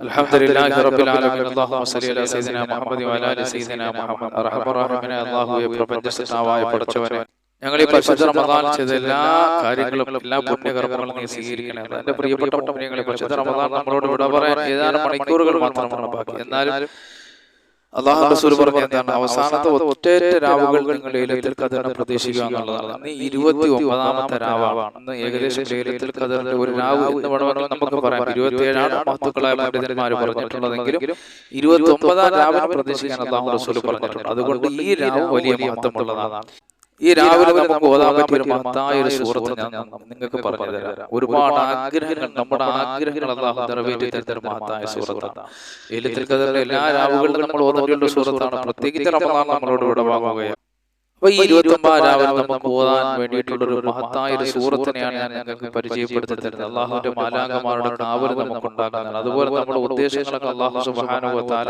الحمد لله رب العالمين اللهم صل على سيدنا محمد وعلى ال سيدنا محمد അർഹമർ റഹീമിനെ അല്ലാഹുവേ പ്രപഞ്ചസ്നാവായ പടച്ചവനെ ഞങ്ങൾ ഈ പരിശുദ്ധ റമദാൻ ചെയ്ത എല്ലാ കാര്യങ്ങളും എല്ലാ പുണ്യകർമ്മങ്ങളും നീ സ്വീകരിക്കണേ എന്റെ പ്രിയപ്പെട്ട മുമ്പിനെ പരിശുദ്ധ റമദാൻ നമ്മളോട് വിട പറയാൻ ഏതാനും മണിക്കൂറുകൾ മാത്രമാണ് ബാക്കി എന്നാലും അള്ളാഹു റസൂൽ പറഞ്ഞ എന്താണ്? അവസാനത്തെ ഒറ്റേറ്റ രാവുകൾ നിങ്ങൾ ലേലത്തിൽ കഥനെ പ്രതീക്ഷിക്കുക എന്നുള്ളതാണ്. ഇന്ന് ഇരുപത്തി ഒമ്പതാമത്തെ രാവാണ്. ഇന്ന് ഏകദേശം ലൈലത്തിൽ കഥറിന്റെ ഒരു രാവ് എന്ന് വേണമെങ്കിൽ നമുക്ക് പറയാം ഇരുപത്തി ഏഴാണ് മഹത്തുക്കളായ പണ്ഡിതന്മാർ പറഞ്ഞിട്ടുള്ളതെങ്കിലും ഇരുപത്തി ഒമ്പതാം രാവിനെ പ്രതീക്ഷിക്കാൻ അള്ളാഹു റസൂൽ പറഞ്ഞിട്ടുണ്ട്. അതുകൊണ്ട് ഈ രാവ് വലിയ മഹത്വമുള്ളതാണ്. ഈ രാവിലെ നമുക്ക് ഓതാൻ പറ്റിയ ഒരു മഹത്തായ ഒരു സൂറത്ത് ഞാൻ നിങ്ങൾക്ക് പറഞ്ഞു തരാം ഒരുപാട് ആഗ്രഹങ്ങൾ നമ്മുടെ ആഗ്രഹങ്ങൾ അള്ളാഹു നിറവേറ്റി തരുന്ന മഹത്തായ സൂറത്താണ് എല്ലാ രാവുകളിലും നമ്മൾ ഒരു സൂറത്താണ് പ്രത്യേകിച്ച് റമദാൻ നമ്മളോട് ഇവിടെ വാങ്ങുകയാണ് അപ്പൊ ഈ ഇരുപത്തി ഒമ്പത് രാവിലെ നമുക്ക് ഓതാൻ വേണ്ടിയിട്ടുള്ള ഒരു മഹത്തായ ഒരു സൂറത്തിനെയാണ് ഞാൻ നിങ്ങൾക്ക് പരിചയപ്പെടുത്തി തരുന്നത് അള്ളാഹുവിന്റെ മാലാകമാരുടെ കാവൽ നമുക്ക് ഉണ്ടാക്കുന്നതാണ് അതുപോലെ നമ്മുടെ ഉദ്ദേശങ്ങളൊക്കെ അള്ളാഹു സുബാനുവത്താല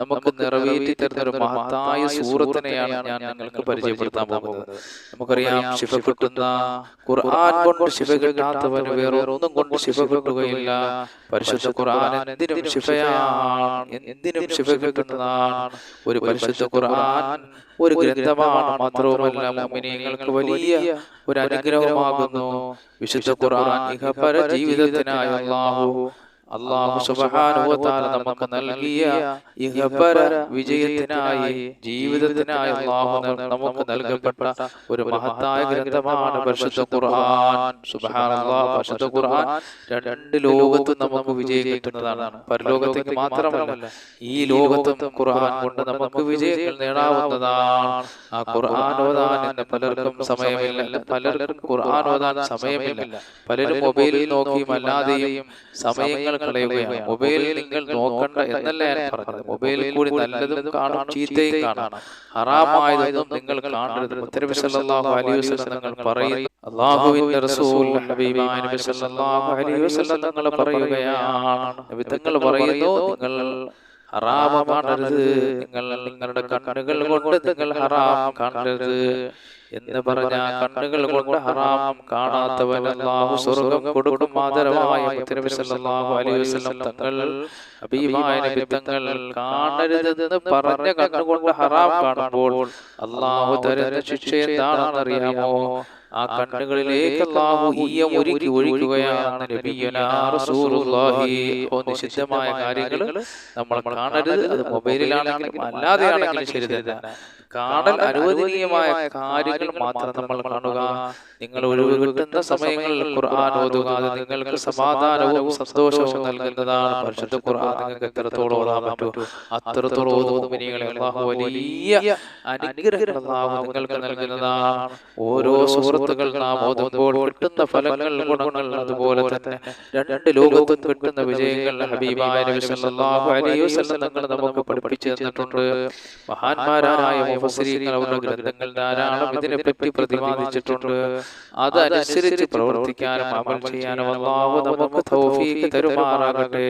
നമുക്ക് നിറവേറ്റി തരുന്ന ഒരു മഹത്തായ സൂറത്തിനെയാണ് ഞാൻ നിങ്ങൾക്ക് പരിചയപ്പെടുത്താൻ പോകുന്നത്. നമുക്കറിയാം കിട്ടുന്ന ഖുർആൻ കൊണ്ട് ശിഫ കിട്ടാത്തവന് വേറെ ഒന്നും കൊണ്ട് കിട്ടുകയില്ല. പരിശുദ്ധ ഖുർആൻ എന്തിനും ശിഫയാണ്. എന്തിനും കിട്ടുന്നതാണ്. ഒരു പരിശുദ്ധ ഖുർആൻ ഒരു ഗ്രന്ഥമാണ് മാത്രവുമല്ല മുഅ്മിനീങ്ങൾക്ക് വലിയ ഒരു അനുഗ്രഹമാകുന്നു. വിശുദ്ധ ഖുർആൻ ഇഹപര ജീവിതത്തിനായി അല്ലാഹു അള്ളാഹു സുബ്ഹാനഹു തആല നമുക്ക് നൽകിയ ഇഹപര വിജയത്തിനായി ജീവിതത്തിനായി അള്ളാഹു നമുക്ക് നൽകപ്പെട്ട ഒരു മഹത്തായ ഗ്രന്ഥമാണ് പരിശുദ്ധ ഖുർആൻ. സുബ്ഹാനല്ലാഹ് പരിശുദ്ധ ഖുർആൻ രണ്ട് ലോകത്തും നമുക്ക് വിജയം കിട്ടുന്നതാണ്. പരലോകത്തേക്ക് മാത്രമല്ല ഈ ലോകത്തും ഖുർആൻ കൊണ്ട് നമുക്ക് വിജയങ്ങൾ നേടാവുന്നതാണ്. ആ ഖുർആൻ ഓതാൻ പലർക്കും സമയമില്ല. പലർക്കും ഖുർആൻ ഓതാൻ സമയമില്ല. പലരും മൊബൈലിൽ നോക്കിയും അല്ലാതെയും സമയങ്ങൾ കളയുകയാണ്. മൊബൈലിൽ നിങ്ങൾ നോക്കണ്ട എന്നല്ല ഞാൻ പറഞ്ഞത്. മൊബൈലിൽ കൂടി നല്ലതും കാണും ചീത്തയും കാണാം. ഹറാമായതൊന്നും നിങ്ങൾ കാണരുത്. മുത്തരബി സല്ലല്ലാഹു അലൈഹി വസല്ലം നിങ്ങൾ പറയുന്നു അള്ളാഹുവിന്റെ റസൂൽ ഹബീബായ നബി സല്ലല്ലാഹു അലൈഹി വസല്ലം നിങ്ങൾ പറയുകയാണ്. നബി തങ്ങൾ പറയുന്നു നിങ്ങൾ ഹറാമ കാണരുത് നിങ്ങൾ നിങ്ങളുടെ കണ്ണുകൾ കൊണ്ട് നിങ്ങൾ ഹറാം കാണരുത്. എന്ന് പറഞ്ഞ കണ്ണുകൾ കൊണ്ട് ഹറാം കാണാത്തവൻ അല്ലാഹു സ്വർഗം കൊടുക്കും ആദരവായ തങ്ങൾ ഹബീബായ നബി തങ്ങൾ കാണരുതെന്ന് പറഞ്ഞ കണ്ണുകൊണ്ട് ഹറാം കാണുമ്പോൾ അള്ളാഹു തരുന്ന ശിക്ഷ എന്താണെന്ന് അറിയാമോ? ആ കണ്ണുകളിലേക്ക് അല്ലാഹു ഈയം ഒരുക്കി ഒഴിക്കുകയാണ് നിഷിദ്ധമായ കാര്യങ്ങൾ നമ്മൾ കാണരുത്. അത് മൊബൈലിലാണെങ്കിലും അല്ലാതെയാണെങ്കിലും ശരി തന്നെ. കാണൽ അനുവദനീയമായ കാര്യങ്ങൾ മാത്രം നമ്മൾ കാണുക. നിങ്ങൾ ഒഴിവ് കിട്ടുന്ന സമയങ്ങളിൽ ഖുർആൻ ഓതുക നിങ്ങൾക്ക് സമാധാനവും സന്തോഷവും നൽകുന്നതാണ്. പരിശുദ്ധ ഖുർആൻ നിങ്ങൾക്ക് എത്രത്തോളം ഓതാൻ പറ്റൂ? അത്രത്തോളം ഓതുമിനികളെ അള്ളാഹു വലിയ അനുഗ്രഹം നിങ്ങൾക്ക് നൽകുന്നതാണ്. ഓരോ സുഹൃത്തുക്കൾ നാം ഓതുമ്പോൾ കിട്ടുന്ന ഫലങ്ങൾ ഗുണങ്ങൾ അതുപോലെ തന്നെ രണ്ട് ലോകത്തും കിട്ടുന്ന വിജയങ്ങൾ ഹബീബായ തങ്ങൾ നമുക്ക് പഠിപ്പിച്ചു തന്നിട്ടുണ്ട്. മഹാന്മാരായ അവരുടെ ഗ്രന്ഥങ്ങൾ ധാരാളം ഇതിനെപ്പറ്റി പ്രതിപാദിച്ചിട്ടുണ്ട്. അതനുസരിച്ച് പ്രവർത്തിക്കാനും അമൽ ചെയ്യാനും അള്ളാഹു നമുക്ക് തൗഫീഖ് തരുമാറാകട്ടെ.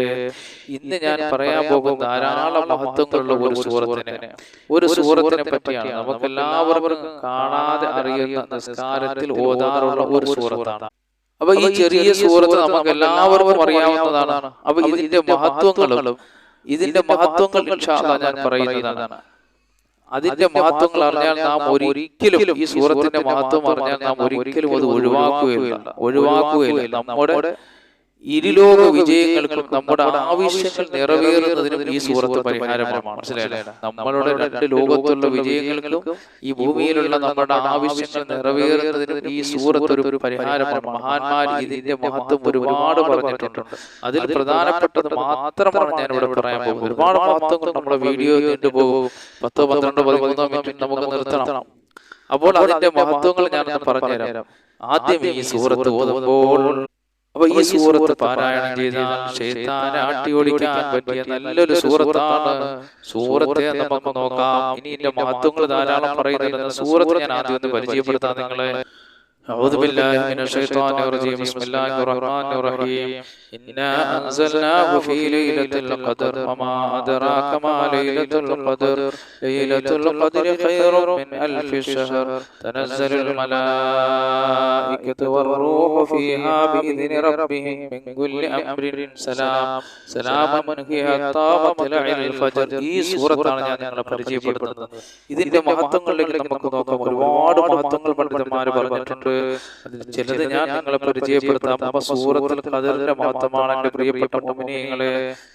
ഇന്ന് ഞാൻ പറയാൻ പോകുന്ന ധാരാളം മഹത്വങ്ങളുള്ള ഒരു സൂറത്തിനെ. ഒരു സൂറത്തിനെ പറ്റിയാണ്. നമുക്ക് എല്ലാവർക്കും കാണാതെ അറിയുന്ന നിസ്കാരത്തിൽ ഓതാറുള്ള ഒരു സൂറത്താണ്. അപ്പൊ ഈ ചെറിയ സൂറത്ത് നമുക്ക് എല്ലാവർക്കും അറിയാവുന്നതാണ്. അപ്പൊ ഇതിന്റെ മഹത്വങ്ങളും ഇതിന്റെ മഹത്വങ്ങൾ ഞാൻ പറയുന്നതാണ്. അതിന്റെ മഹത്വങ്ങൾ അറിഞ്ഞാൽ നാം ഒരിക്കലും ഈ സൂറത്തിന്റെ മഹത്വം അറിഞ്ഞാൽ നാം ഒരിക്കലും അത് ഒഴിവാക്കുകയില്ല. ഒഴിവാക്കുകയില്ല. നമ്മുടെ ഇരുലോക വിജയങ്ങൾക്കും നമ്മുടെ ആവശ്യങ്ങൾ നിറവേറുന്നതിനും ഈ സൂറത്ത് പരിഹാരമാണ്. മനസ്സിലായില്ല? നമ്മളുടെ രണ്ട് ലോകത്തുള്ള വിജയങ്ങൾക്കും ഈ ഭൂമിയിലുള്ള നമ്മുടെ ആവശ്യങ്ങൾ നിറവേറുന്നതിനും ഈ സൂറത്ത് ഒരു പരിഹാരമാണ്. മഹാന്മാർ ഇതിന്റെ മഹത്വം ഒരുപാട് പറഞ്ഞിട്ടുണ്ട്. അതിൽ പ്രധാനപ്പെട്ടത് മാത്രമാണ് ഞാൻ ഇവിടെ പറയാൻ പോകുന്നത്. ഒരുപാട് മഹത്വങ്ങൾ നമ്മുടെ വീഡിയോ നീണ്ടുപോകും പത്തോ പന്ത്രണ്ടോ പതിമൂന്നോ മിനിറ്റ് നമുക്ക് നിർത്തണം. അപ്പോൾ അതിന്റെ മഹത്വങ്ങൾ ഞാൻ പറഞ്ഞുതരാം. ആദ്യം ഈ സൂറത്ത് ഓതുമ്പോൾ അപ്പൊ ഈ സൂറത്ത് പാരായണം ചെയ്താൽ ഷെയ്ത്താനെ ആട്ടിയോടിക്കാൻ പറ്റിയ നല്ലൊരു സൂറത്താണ്. സൂറത്തെ നമുക്ക് നോക്കാം. ഇനി ഇതിന്റെ മഹത്വങ്ങൾ ധാരാളം പറയുന്നുണ്ട്. സൂറത്ത് ഞാൻ ആദ്യം ഒന്ന് പരിചയപ്പെടുത്താം നിങ്ങളെ. أعوذ بالله من الشيطان الرجيم بسم الله الرحمن الرحيم إنا أنزلناه في ليلة القدر وما أدراك ما ليلة القدر ليلة القدر خير من ألف شهر تنزل الملائكة والروح فيها بإذن ربهم من كل أمر سلام سلام هي حتى مطلع الفجر ഈ സൂറത്താണ് ഞാൻ നിങ്ങളെ പരിചയപ്പെടുത്തുന്നത് ഇതിന്റെ മഹത്വങ്ങളിലേക്ക് നമുക്ക് നോക്കാം ഒരുപാട് മഹത്വങ്ങൾ പണ്ഡിതന്മാര് പറഞ്ഞിട്ടുണ്ട് അതിൽ ചിലത് ഞാൻ നിങ്ങളെ പരിചയപ്പെടുത്താം. അപ്പൊ സൂറത്തിൽ ഖദറിന്റെ മഹത്വമാണ് എന്റെ പ്രിയപ്പെട്ട മുമിനിയങ്ങളെ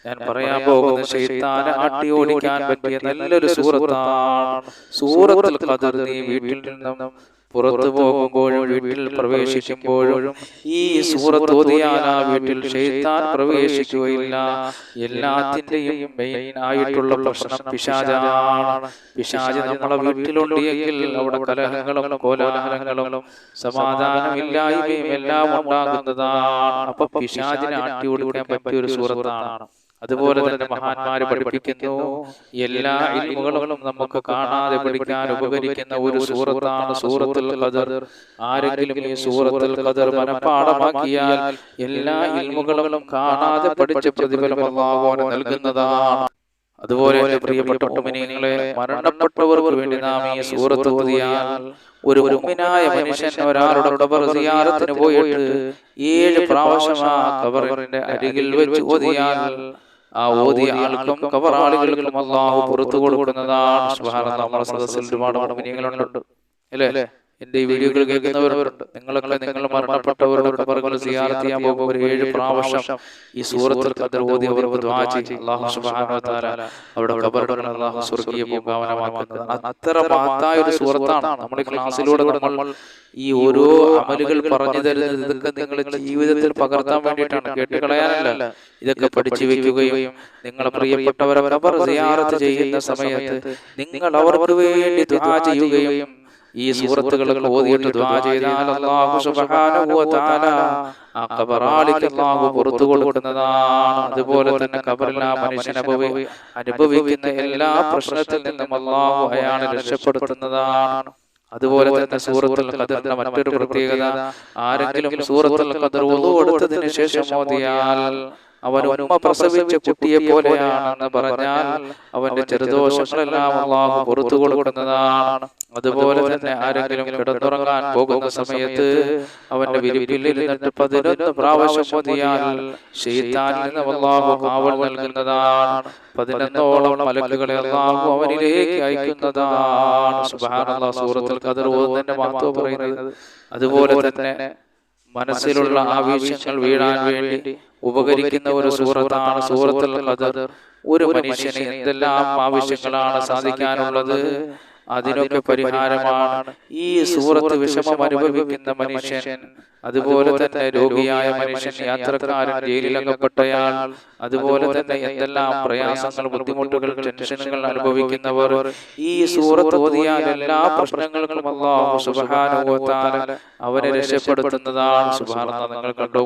ഞാൻ പറയാൻ പോകുന്ന ശൈത്താനെ ആട്ടി ഓടിക്കാൻ പറ്റിയ നല്ലൊരു സൂറത്താണ്. സൂറത്തിൽ കതിർ നീ വീട്ടിൽ നിന്നും പുറത്തു പോകുമ്പോഴും വീട്ടിൽ പ്രവേശിക്കുമ്പോഴും ഈ സൂറത്ത് ആ വീട്ടിൽ ഷെയ്ത്താൻ പ്രവേശിക്കുകയില്ല. എല്ലാത്തിന്റെയും മെയിൻ ആയിട്ടുള്ള പ്രശ്നം പിശാചാണ്. പിശാച് നമ്മളെ വീട്ടിലുണ്ടെങ്കിൽ അവിടെ കലഹങ്ങളും കോലാഹലങ്ങളും സമാധാനമില്ലായ്മയും എല്ലാം ഉണ്ടാകുന്നതാണ്. അപ്പൊ പിശാചിനെ ആട്ടി ഓടിക്കാൻ പറ്റിയ ഒരു സൂറത്താണ്. അതുപോലെ തന്നെ മഹാന്മാര് പഠിപ്പിക്കുന്നു. എല്ലാ ഇൽമുകളും നമുക്ക് കാണാതെ പഠിക്കാൻ ഉപകരിക്കുന്ന ഒരു സൂറത്താണ് സൂറത്തുൽ ഖദർ. ആരെങ്കിലും ഈ സൂറത്തുൽ ഖദർ മനഃപ്പാടമാക്കിയാൽ എല്ലാ ഇൽമുകളും കാണാതെ പഠിച്ച പ്രതിഫലം അവന് നൽകുന്നതാണ്. അതുപോലെ പ്രിയപ്പെട്ട മുഅ്മിനീങ്ങളെ മരണപ്പെട്ടവർക്ക് വേണ്ടി നാം ഈ സൂറത്ത് ഓതിയാൽ ഒരു മുഅ്മിനായ മനുഷ്യൻ ഒരാളുടെ ഖബർ സിയാറത്തിന് പോയിട്ട് ഏഴ് പ്രാവശ്യം ആ ഖബറിന്റെ അരികിൽ വെച്ച് ഓതിയാൽ ആ ഓതിയ ആൾക്കും കവറാളികൾക്കും അള്ളാഹു പുറത്തു കൊടുക്കുന്നതാണ്. നമ്മുടെ സദസ്സിൽ ഒരുപാട് അല്ലേ? അല്ലേ? എന്റെ ഈ വീഡിയോകൾ കേൾക്കുന്നവരുണ്ട്. നിങ്ങളൊക്കെ നിങ്ങൾ മരണപ്പെട്ടവരുടെ കബറുകൾ സിയാറത്ത് ചെയ്യാൻ പോകുമ്പോൾ ഒരു ഏഴ് പ്രാവശ്യം ഈ സൂറത്തിൽ ഖദർ ഓതി സുബ്ഹാനഹു വ തആല അവിടെ കബറുകൾ അല്ലാഹു സ്വർഗീയ പൂങ്കാവനമാക്കുന്നത് അത്ര മഹത്തായ ഒരു സൂറത്താണ് നമ്മൾ ക്ലാസ്സിലൂടെ നമ്മൾ ഈ ഓരോ അമലുകൾ പറഞ്ഞു തരുന്നത് ഇതൊക്കെ നിങ്ങൾ ജീവിതത്തിൽ പകർത്താൻ വേണ്ടിയിട്ടാണ്. കേട്ട് കളയാനല്ല. ഇതൊക്കെ പഠിച്ചു വെക്കുകയും നിങ്ങളെ പ്രിയപ്പെട്ടവരെ സിയാറത്ത് ചെയ്യുന്ന സമയത്ത് നിങ്ങൾ അവർക്ക് വേണ്ടി ചെയ്യുകയും ഈ സൂറത്തുകളൊക്കെ ഓതിയിട്ട് ദ്വാ ചെയ്താൽ അല്ലാഹു സുബ്ഹാനഹു വ തആല ആ ഖബറാളിക്ക് അല്ലാഹു പുറത്തു കൊടുക്കുന്നതാണ്. അതുപോലെ തന്നെ ഖബറിൽ ആ മനുഷ്യൻ അനുഭവിക്കുന്ന എല്ലാ പ്രശ്നത്തിൽ നിന്നും അല്ലാഹു അയാളെ രക്ഷപ്പെടുത്തുന്നതാണ്. അതുപോലെ തന്നെ സൂറത്തുൽ ഖദറിന്റെ മറ്റൊരു പ്രത്യേകത ആരെങ്കിലും സൂറത്തുൽ ഖദർ ഒതു കൊടുത്തതിന് ശേഷം ഓതിയാൽ അവൻ ഉമ്മ പ്രസവിച്ച കുട്ടിയെ പോലെയാണെന്ന് പറഞ്ഞാൽ അവന്റെ ചെറുദോഷങ്ങളെല്ലാം അള്ളാഹു പുറത്തു കൊടുക്കുന്നതാണ്. അതുപോലെ തന്നെ ആരെങ്കിലും കിടന്നുറങ്ങാൻ പോകുന്ന സമയത്ത് അവന്റെ വിരിപ്പിൽ ഇരുന്നിട്ട് പതിനൊന്ന് പ്രാവശ്യം പൊതിയാൽ ഷെയ്ത്താനിൽ നിന്ന് അള്ളാഹു കാവൽ നൽകുന്നതാണ്. പതിനൊന്നോളം മലക്കുകളെ അള്ളാഹു അവനിലേക്ക് അയക്കുന്നതാണ്. സുബ്ഹാനല്ലാഹ് സൂറത്തുൽ ഖദർ ഓതുന്നതിന്റെ മഹത്വം പറയുന്നത് അതുപോലെ തന്നെ മനസ്സിലുള്ള ആവശ്യങ്ങൾ വീഴാൻ വേണ്ടി ഉപകരിക്കുന്ന ഒരു സൂറത്താണ് സൂറത്തുൽ ഖദർ. ഒരു മനുഷ്യന് എന്തെല്ലാം ആവശ്യങ്ങളാണ് സാധിക്കാനുള്ളത്? അതിനൊക്കെ പരിഹാരമാണ് ഈ സൂറത്ത് വിഷമം അനുഭവിക്കുന്ന മനുഷ്യൻ. അതുപോലെ തന്നെ രോഗിയായ മനുഷ്യൻ യാത്രക്കാരൻ ജയിലിലകപ്പെട്ടയാൾ അതുപോലെ തന്നെ എന്തെല്ലാം പ്രയാസങ്ങൾ ബുദ്ധിമുട്ടുകൾ ടെൻഷനുകൾ അനുഭവിക്കുന്നവർ ഈ സൂറത്ത് ഓതിയാൽ എല്ലാ പ്രശ്നങ്ങൾക്കും വ തആല അവരെ രക്ഷപ്പെടുത്തുന്നതാണ് സുബ്ഹാനല്ലാഹ്. നിങ്ങൾ കണ്ടോ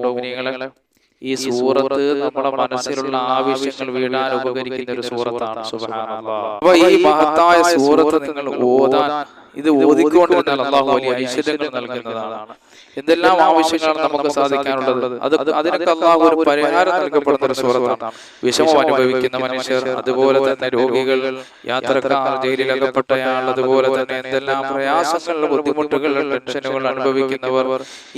ഈ സൂറത്ത് നമ്മുടെ മനസ്സിലുള്ള ആവശ്യങ്ങൾ വീടാൻ ഉപകരിക്കുന്ന ഒരു സൂറത്താണ്. സുബ്ഹാനല്ലാഹ്. അപ്പൊ ഈ മഹത്തായ സൂറത്ത് നിങ്ങൾ ഓതാൻ ഇത് ഓതിക്കൊണ്ടിരുന്നാൽ അള്ളാഹു വലിയ ഐശ്വര്യങ്ങൾ നൽകുന്നതാണ്. എന്തെല്ലാം ആവശ്യങ്ങളാണ് നമുക്ക് സാധിക്കാനുള്ളത്? അത് അതിനൊക്കെ അള്ളാഹു ഒരു പരിഹാരം നൽകപ്പെടുന്ന ഒരു സുഹൃത്താണ്. വിഷമം അനുഭവിക്കുന്ന മനുഷ്യർ അതുപോലെ തന്നെ രോഗികൾ യാത്രക്കാർ ജയിലിൽ അകപ്പെട്ടയാൾ അതുപോലെ തന്നെ എന്തെല്ലാം പ്രയാസങ്ങൾ ബുദ്ധിമുട്ടുകൾ ടെൻഷനുകൾ അനുഭവിക്കുന്നവർ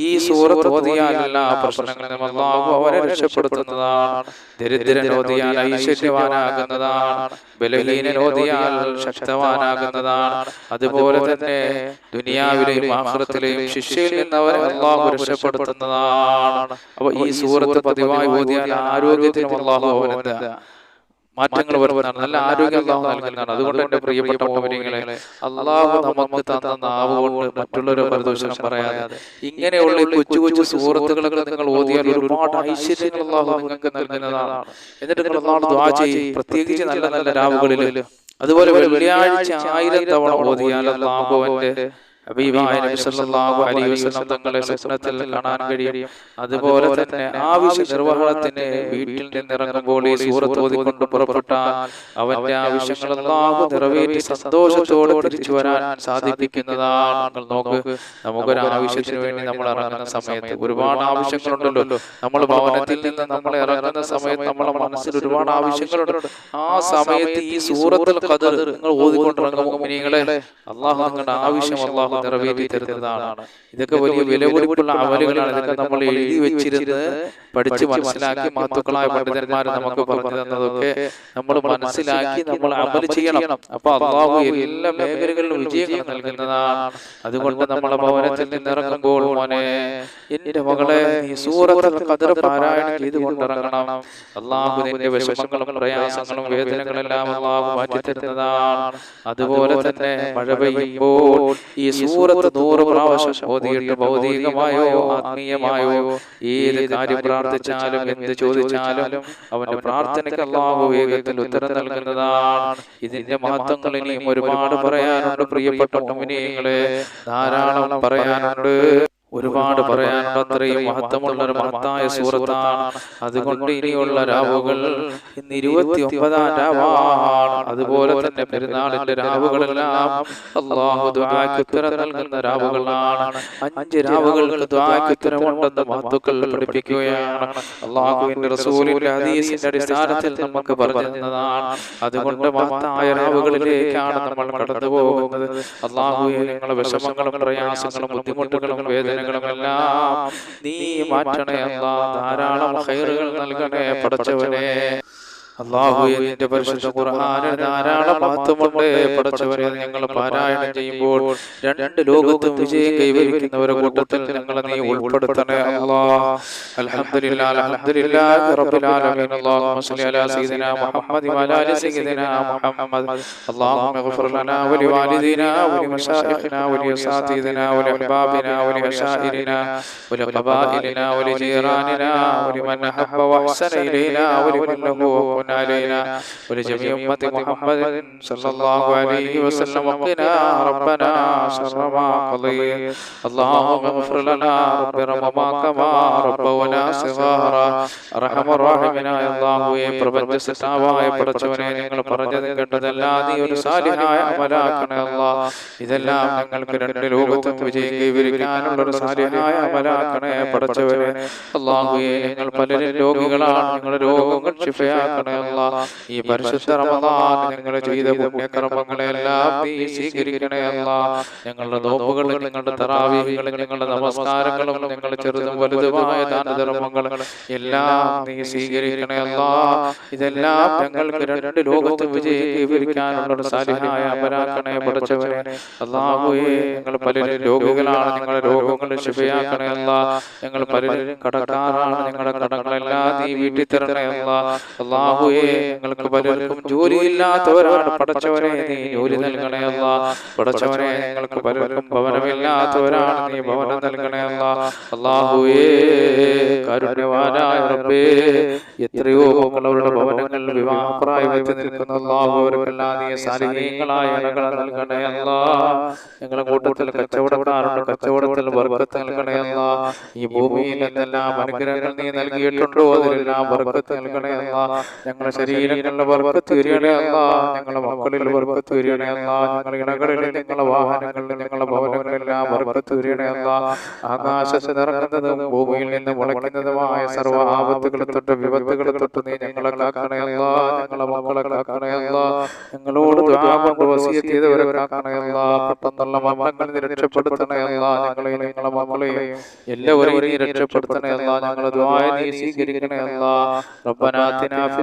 ഈ സൂറത്ത് ഓതിയാൽ എല്ലാ പ്രശ്നങ്ങളും അള്ളാഹു അവരെ രക്ഷപ്പെടുത്തുന്നതാണ്. ദരിദ്രൻ ഓതിയാൽ ഐശ്വര്യവാനാകുന്നതാണ്. ബലഹീനൻ ഓതിയാൽ ശക്തവാനാകുന്നതാണ്. അതുപോലെ തന്നെ ദുനിയാവിലെയും ആഹ്റത്തിലെയും ശിക്ഷയിൽ നിന്ന് അവരെ അള്ളാഹു രക്ഷപ്പെടുത്തുന്നതാണ്. അപ്പൊ ഈ സൂറത്ത് പതിവായി ഓതിയാൽ ആരോഗ്യത്തിന് അള്ളാഹു അവനെന്താ മാറ്റങ്ങൾ വരുന്നതാണ്. നല്ല ആരോഗ്യം അള്ളാഹു നൽകുന്നതാണ്. അതുകൊണ്ട് എന്റെ പ്രിയപ്പെട്ട മോഹനികളെ അള്ളാഹു നമുക്ക് തന്ന നാവ് കൊണ്ട് മറ്റുള്ളവരെ പരിദോഷം പറയാതെ ഇങ്ങനെയുള്ള കൊച്ചു കൊച്ചു സുഹൃത്തുക്കളൊക്കെ നിങ്ങൾ ഓതിയാൽ ഒരുപാട് ഐശ്വര്യങ്ങൾ അള്ളാഹു നിങ്ങൾക്ക് നൽകുന്നതാണ്. എന്നിട്ട് നിങ്ങൾ ഒന്നാണ് ദ്വാ ചെയ്യും. പ്രത്യേകിച്ച് നല്ല നല്ല രാവുകളിൽ അതുപോലെ വെള്ളിയാഴ്ച ആയിരം തവണ ഓതിയാൽ അല്ലാഹുവിന്റെ തങ്ങളെ സ്വപ്നത്തിൽ കാണാൻ കഴിയും. അതുപോലെ തന്നെ ആവശ്യ നിർവഹണത്തിന് വീട്ടിൽ നിന്നിറങ്ങുമ്പോൾ ഈ സൂറത്ത് ഓതിക്കൊണ്ട് പുറപ്പെട്ടാൽ അവന്റെ ആവശ്യങ്ങൾ അല്ലാഹു നിറവേറ്റി സന്തോഷത്തോടെ തിരിച്ചു വരാൻ സാധിപ്പിക്കുന്നതാണ് നോക്ക്. നമുക്കൊരു ആവശ്യത്തിന് വേണ്ടി നമ്മൾ ഇറങ്ങുന്ന സമയത്ത് ഒരുപാട് ആവശ്യങ്ങളുണ്ടല്ലോ. നമ്മൾ ഭവനത്തിൽ നിന്ന് നമ്മൾ ഇറങ്ങുന്ന സമയത്ത് നമ്മളെ മനസ്സിൽ ഒരുപാട് ആവശ്യങ്ങളുണ്ട്. ആ സമയത്ത് ഈ സൂറത്തിൽ കഥ നിങ്ങൾ ഓതിക്കൊണ്ടിറങ്ങുമ്പോൾ നിങ്ങളെ അള്ളാഹു നിങ്ങളുടെ ആവശ്യം അള്ളാഹു നിറവേറ്റി തരുന്നതാണ്. ഇതൊക്കെ വലിയ വിലപിടിപ്പുള്ള അവലുകളാണ് ഇതൊക്കെ നമ്മൾ എഴുതി വെച്ചിരുന്ന് പഠിച്ച് മനസ്സിലാക്കി മഹത്തുക്കളായ പണ്ഡിതന്മാർ നമുക്ക് പറഞ്ഞു തന്നതൊക്കെ നമ്മൾ മനസ്സിലാക്കി നമ്മൾ അമൽ ചെയ്യണം. അപ്പൊ അള്ളാഹു എല്ലാ മേഖലകളിലും വിജയം നൽകുന്നതാണ്. അതുകൊണ്ട് നമ്മളെ ഭവനത്തിൽ നിന്നിറങ്ങുമ്പോൾ മോനെ എന്റെ മകളെ നീ സൂറത്തിൽ കതിർ പാരായണം ചെയ്തുകൊണ്ടിറങ്ങണം. അള്ളാഹു നിന്റെ വിഷമങ്ങളും പ്രയാസങ്ങളും വേദനകളെല്ലാം അള്ളാഹു മാറ്റിത്തരുന്നതാണ്. അതുപോലെ തന്നെ മഴ പെയ്യുമ്പോൾ ഈ സൂറത്ത് നൂറ് പ്രാവശ്യം ഓതിയിട്ട് ഭൗതികമായോ ആത്മീയമായോ ഏത് കാര്യം പ്രാർത്ഥിച്ചാലും എന്ത് ചോദിച്ചാലും അവന്റെ പ്രാർത്ഥനയ്ക്ക് അള്ളാഹു വേഗത്തിൽ ഉത്തരം നൽകുന്നതാണ്. ഇതിന്റെ മഹത്വങ്ങൾ ഇനിയും ഒരുപാട് പറയാനുണ്ട് പ്രിയപ്പെട്ട മുമിനിയങ്ങളെ. ധാരാളം പറയാനുണ്ട്. ഒരുപാട് പറയാനുണ്ട്. അത്രയും മഹത്വമുള്ള ഒരു മഹത്തായ സൂറത്താണ് അതുകൊണ്ട് ഇനിയുള്ള രാവുകൾ ഇന്ന് ഇരുപത്തി ഒമ്പതാം രാവാണ്. അതുപോലെ തന്നെ പെരുന്നാളിന്റെ രാവുകളെല്ലാം അള്ളാഹു ദ്വാക്ക് ഉത്തരം നൽകുന്ന രാവുകളാണ്. അഞ്ച് രാവുകൾക്ക് ദ്വാക്ക് ഉത്തരമുണ്ടെന്ന് മഹത്തുക്കൾ പഠിപ്പിക്കുകയാണ്. അള്ളാഹുവിന്റെ റസൂലിന്റെ ഹദീസിന്റെ അടിസ്ഥാനത്തിൽ നമുക്ക് പറഞ്ഞു തന്നതാണ് അതുകൊണ്ട് മഹത്തായ രാവുകളിലേക്കാണ് നമ്മൾ കടന്നു പോകുന്നത് അള്ളാഹു നിങ്ങളുടെ വിഷമങ്ങളും പ്രയാസങ്ങളും ബുദ്ധിമുട്ടുകളും വേദനകളും എല്ലാം നീ മാറ്റണേ അല്ല. ധാരാളം ഹൈറുകൾ നൽകണേ പടച്ചവനെ. അള്ളാഹുയെ നിന്റെ പരിശുദ്ധ ഖുർആാനിൽ ധാരാളം മഹത്വമുണ്ട് പഠിച്ചവരെ ഞങ്ങൾ പാരായണം ചെയ്യുമ്പോൾ രണ്ട് ലോകത്തും വിജയം കൈവരിക്കുന്നവരുടെ കൂട്ടത്തിൽ ഞങ്ങളെ നീ ഉൾപ്പെടുത്തണേ. അള്ളാഹ്. അൽഹംദുലില്ലാ അൽഹംദുലില്ലാ റബ്ബിൽ ആലമീൻ. അല്ലാഹുമ്മ സ്വല്ലി അലാ സയ്യിദിനാ മുഹമ്മദി വഅലാ ആലി സയ്യിദിനാ മുഹമ്മദ്. അല്ലാഹുമ്മ ഗ്ഫിർ ലനാ വലി വാലിദിനാ വലി മശായിഖിനാ വലി അസാതിദിനാ വലി അഹ്ബാബിനാ വലി അശാഇരിനാ വലി ഖബായിലിനാ വലി ജീറാനിനാ വലി മൻ അഹബ്ബ വഅഹ്സന ഇലൈനാ വലി മൻ ലഹു علينا ولجميع أمة محمد صلى الله عليه وسلم وقنا ربنا شر ما قضيت اللهم اغفر لنا رب رحمما كما ربونا صغارا അർഹമ റഹീമിനായ അല്ലാഹുവേ പ്രപഞ്ച സൃഷ്ടാവായ പടച്ചവനെ നിങ്ങൾ പറഞ്ഞത് കേട്ടതെല്ലാം നീ ഒരു സാലിഹായ അമലാക്കണേ അല്ലാ ഇതെല്ലാം ഞങ്ങൾക്ക് രണ്ട് ലോകത്തും വിജയം കൈവരിക്കാനുള്ള ഒരു സാലിഹായ അമലാക്കണേ പടച്ചവനെ അല്ലാഹുവേ ഞങ്ങൾ പലരും രോഗികളാണ് ഞങ്ങളുടെ രോഗങ്ങൾ ശിഫയാക്കണേ അല്ലാ ഈ പരിശുദ്ധ റമദാൻ ഞങ്ങൾ ചെയ്ത പുണ്യകർമ്മങ്ങളെല്ലാം നീ സ്വീകരിക്കണേ അല്ലാ ഞങ്ങളുടെ നോമ്പുകൾ ഞങ്ങളുടെ തറാവീകൾ ഞങ്ങളുടെ നമസ്കാരങ്ങളും ഞങ്ങളുടെ ചെറുതും വലുതുമായ ദാനധർമ്മങ്ങൾ എല്ലാം നീ സ്വീകരിക്കണേ അല്ലാ ഇതെല്ലാം ഞങ്ങൾക്ക് രണ്ട് ലോകത്ത് വിജയം കൈവരിക്കാനുള്ള ഒരു സാലിഹായ അമരാക്കണേ പഠിച്ചവനെ അള്ളാഹുയെ ഞങ്ങൾ പലരും രോഗികളാണ് ഞങ്ങളുടെ രോഗങ്ങൾ ശുഭയാക്കണേ അല്ലാ ഞങ്ങൾ പലരും കടക്കാറാണ് ഞങ്ങളുടെ കടങ്ങളെല്ലാം നീ വീട്ടിൽ തരണേ അല്ലാ അള്ളാഹുയെ ഞങ്ങൾക്ക് പലർക്കും ജോലിയില്ലാത്തവരാണ് പടച്ചവനെ നീ ജോലി നൽകണേ അല്ലാ. പടച്ചവനെ ഞങ്ങൾക്ക് പലർക്കും ഭവനമില്ലാത്തവരാണ് നീ ഭവനം നൽകണേ അല്ലാ. കാരുണ്യവാനായ റബ്ബേ എത്രയോ അവരുടെ ഭവനങ്ങളിൽ വിവാഹപ്രായത്തിൽ നിൽക്കുന്ന അല്ലാഹു അവർക്കെല്ലാം നീ ഇണകൾ നൽകണേ അല്ലാ. ഞങ്ങളുടെ കൂട്ടത്തിൽ കച്ചവടക്കാരുണ്ട് കച്ചവടത്തിൽ വർഗത്ത് നൽകണേ അല്ലാ. ഈ ഭൂമിയിൽ എന്തെല്ലാം അനുഗ്രഹങ്ങൾ നീ നൽകിയിട്ടുണ്ടോ? അതിലെല്ലാം വർഗത്ത് നൽകണേ അല്ലാ. ഞങ്ങളുടെ ശരീരങ്ങളിലെ വർക്കത്ത് വരികണേ അല്ലാ ഞങ്ങളുടെ മക്കളിൽ വർക്കത്ത് വരികണേ അല്ലാ ഞങ്ങളുടെ ഇണകളിൽ ഞങ്ങളുടെ വാഹനങ്ങളിൽ ഞങ്ങളുടെ ഭവനങ്ങളിലെല്ലാം വർക്കത്ത് വരികണേ അല്ലാ ആകാശത്ത് നിറങ്ങുന്നതും ഭൂമിയിൽ നിന്ന് മുളയ്ക്കുന്നതുമായ സർവ്വ ആപത്തുകൾ തൊട്ട് വിപത്തുകൾ തൊട്ട് നീ ഞങ്ങളെ കാക്കണയല്ല ഞങ്ങളെ മക്കളെ കാക്കണയല്ല ഞങ്ങളോട് ദുആ കൊണ്ട് വസിയത്ത് ചെയ്തവരെ കാക്കണയല്ല പെട്ടെന്നുള്ള മരണങ്ങളിൽ നിന്ന് രക്ഷപ്പെടുത്തണയല്ല ഞങ്ങളെ ഞങ്ങളെ മക്കളെയും എല്ലാവരെയും നീ രക്ഷപ്പെടുത്തണയല്ല ഞങ്ങളെ ദുആ നീ സ്വീകരിക്കണയല്ല ربنا آتنا في